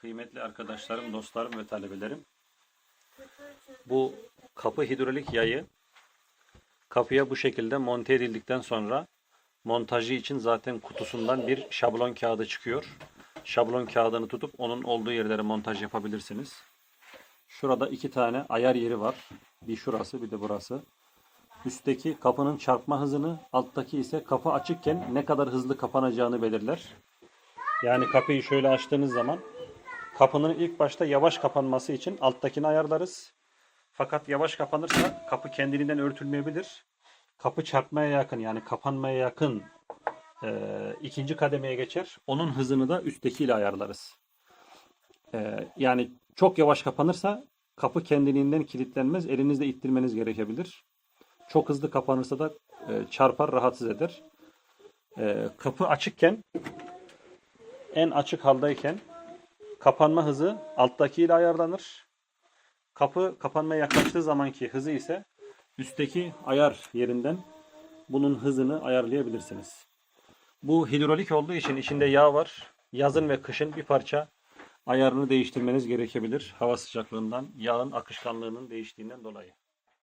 Kıymetli arkadaşlarım, dostlarım ve talebelerim. Bu kapı hidrolik yayı kapıya bu şekilde monte edildikten sonra montajı için zaten kutusundan bir şablon kağıdı çıkıyor. Şablon kağıdını tutup onun olduğu yerlere montaj yapabilirsiniz. Şurada iki tane ayar yeri var. Bir şurası bir de burası. Üstteki kapının çarpma hızını, alttaki ise kapı açıkken ne kadar hızlı kapanacağını belirler. Yani kapıyı şöyle açtığınız zaman kapının ilk başta yavaş kapanması için alttakini ayarlarız. Fakat yavaş kapanırsa kapı kendiliğinden örtülmeyebilir. Kapı çarpmaya yakın yani kapanmaya yakın e, ikinci kademeye geçer. Onun hızını da üsttekiyle ayarlarız. E, yani çok yavaş kapanırsa kapı kendiliğinden kilitlenmez. Elinizle ittirmeniz gerekebilir. Çok hızlı kapanırsa da e, çarpar, rahatsız eder. E, kapı açıkken en açık haldayken kapanma hızı alttakiyle ayarlanır. Kapı kapanmaya yaklaştığı zamanki hızı ise üstteki ayar yerinden bunun hızını ayarlayabilirsiniz. Bu hidrolik olduğu için içinde yağ var. Yazın ve kışın bir parça ayarını değiştirmeniz gerekebilir. Hava sıcaklığından, yağın akışkanlığının değiştiğinden dolayı.